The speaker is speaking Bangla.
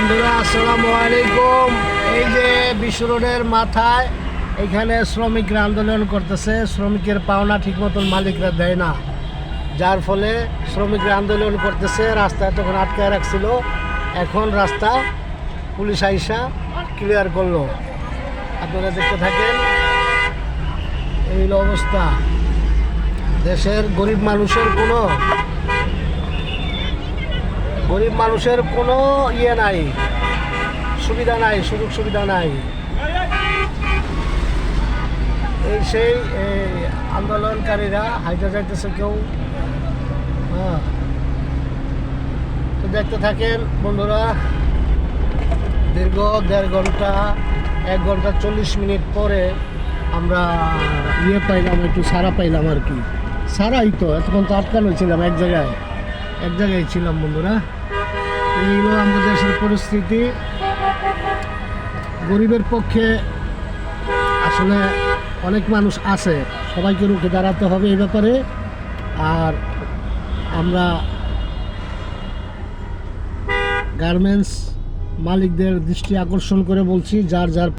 বন্ধুরা, আসসালামু আলাইকুম। এই যে বিশ্ব রোডের মাথায় এখানে শ্রমিকরা আন্দোলন করতেছে, শ্রমিকের পাওনা ঠিক মতন মালিকরা দেয় না। যার ফলে শ্রমিকরা আন্দোলন করতেছে রাস্তায় তখন আটকায় রাখছিল। এখন রাস্তা পুলিশ আইসা ক্লিয়ার করল। আপনারা দেখতে থাকেন, এই অবস্থা। দেশের গরিব মানুষের কোনো গরিব মানুষের কোনো ইয়ে নাই, সুবিধা নাই, সুযোগ সুবিধা নাই। এই সেই আন্দোলনকারীরা হাইটা যাইতেছে কেউ। হ্যাঁ। তো দেখতে থাকেন বন্ধুরা, দীর্ঘ দেড় ঘণ্টা, এক ঘণ্টা চল্লিশ মিনিট পরে আমরা ইয়ে পাইলাম, একটু সারা পাইলাম আর কি। সারাই তো, এতক্ষণ তো আটকানো ছিলাম এক জায়গায়। এক জায়গায় ছিলাম বন্ধুরা। এইগুলো আমাদের দেশের পরিস্থিতি। গরিবের পক্ষে আসলে অনেক মানুষ আছে, সবাইকে রুখে দাঁড়াতে হবে এই ব্যাপারে। আর আমরা গার্মেন্টস মালিকদের দৃষ্টি আকর্ষণ করে বলছি, যার যার